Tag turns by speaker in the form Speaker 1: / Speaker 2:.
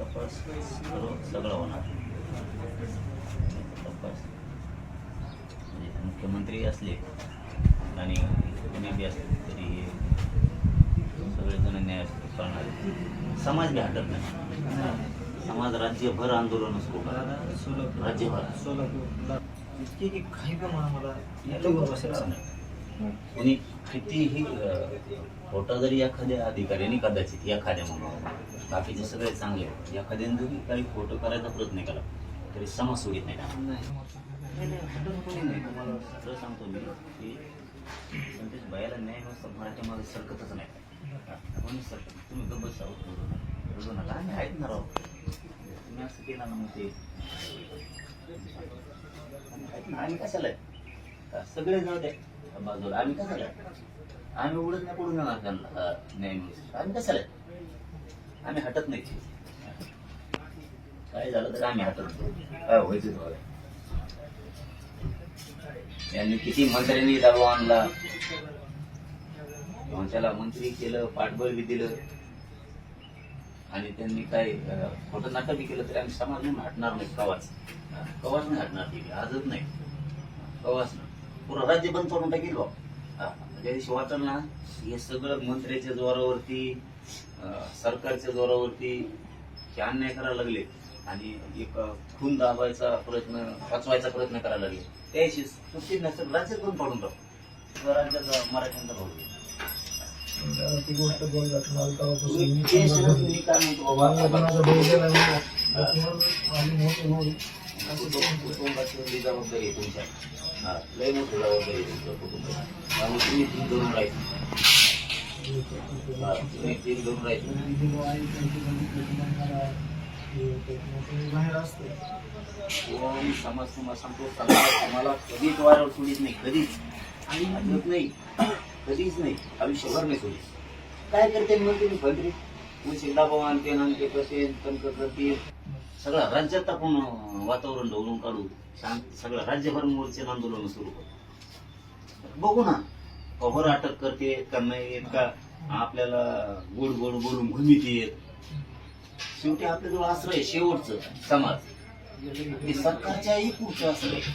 Speaker 1: तपास सर्व सगळं होणार. तपास. म्हणजे मुख्यमंत्री असले आणि कोणी बी असले तरी हे सगळेजण न्याय करणार. समाज बी हटत नाही. समाज राज्यभर आंदोलन
Speaker 2: सोलापूर.
Speaker 1: राज्यभर.
Speaker 2: सोलापूर. इतकी की काही पण म्हणा मला.
Speaker 1: कोणी कितीही खोटा जरी एखाद्या अधिकाऱ्याने कदाचित एखाद्या म्हणून बाकीचे सगळे चांगले एखाद्याने जरी काही खोटं करायचा प्रयत्न केला तरी समाज सोडित नाही. तुम्हाला सांगतो मी की संदेश बायाला न्याय व्यवस्था मराठी मागे सरकतच नाही. कोणी सरकत तुम्ही गप्प बसावं रडू नका आम्ही आहेत ना राव. तुम्ही असं केलं ना मग ते. आम्ही आहेत कशाला सगळे जाऊ दे बाजूला. आम्ही कशाला आम्ही उडत नाही पडून जाणार त्यांना. हा, आम्ही कशाला आम्ही हटत नाही. काय झालं तर आम्ही हटत काय व्हायचं त्यांनी यांनी किती मंत्र्यांनी दाबा आणला. त्याला मंत्री केलं पाठबळ बी दिलं. आणि त्यांनी काय खोटं नाटक बी केलं तरी आम्ही समाज म्हणून हटणार नाही. कवाच. कवाच नाही हटणार ती. आजच नाही. कवाच नाही. पुरं राज्य बंद करून टाकील. बा वाटलं ना हे सगळं मंत्र्याच्या जोरावरती सरकारच्या जोरावरती हे अन्याय करायला लागले. आणि एक खून दाबायचा प्रयत्न वाचवायचा प्रयत्न करायला लागले. त्याशी सुट्टी नसेल राज्यात बंद पडून टाकू? राज्याचा मराठ्यांचा भाऊ. आहे.
Speaker 2: ती गोष्ट बोल जात मला तेव्हापासून
Speaker 1: कुटुंबाची म्हणजे जबाबदारी आहे तुमच्या. हा, लय मोठी जबाबदारी आहे तुमच्या कुटुंबाची. त्यामुळे तुम्ही तीन धरून राहायचं हा, तुम्ही तीन धरून राहायचं
Speaker 2: बाहेर असते
Speaker 1: कोण समाज तुम्हाला सांगतो समाज तुम्हाला कधीच वाऱ्यावर सोडित नाही कधीच. अजिबात नाही. कधीच नाही. आयुष्यभर नाही सोडित. काय करते मग तुम्ही भद्री उशीर दबाव ते नंतर कसे तंत्र करते सगळं राज्यात आपण वातावरण ढवळून काढू शांत सगळं राज्यभर मोर्चे आंदोलन सुरू करू. बघू ना कव्हर अटक करते का नाही का? आपल्याला गोड गोड बोलून घुमीत येत. शेवटी आपल्याजवळ आश्रय आहे, शेवटचं समाज. हे सरकारच्याही पुढचं आश्रय आहे.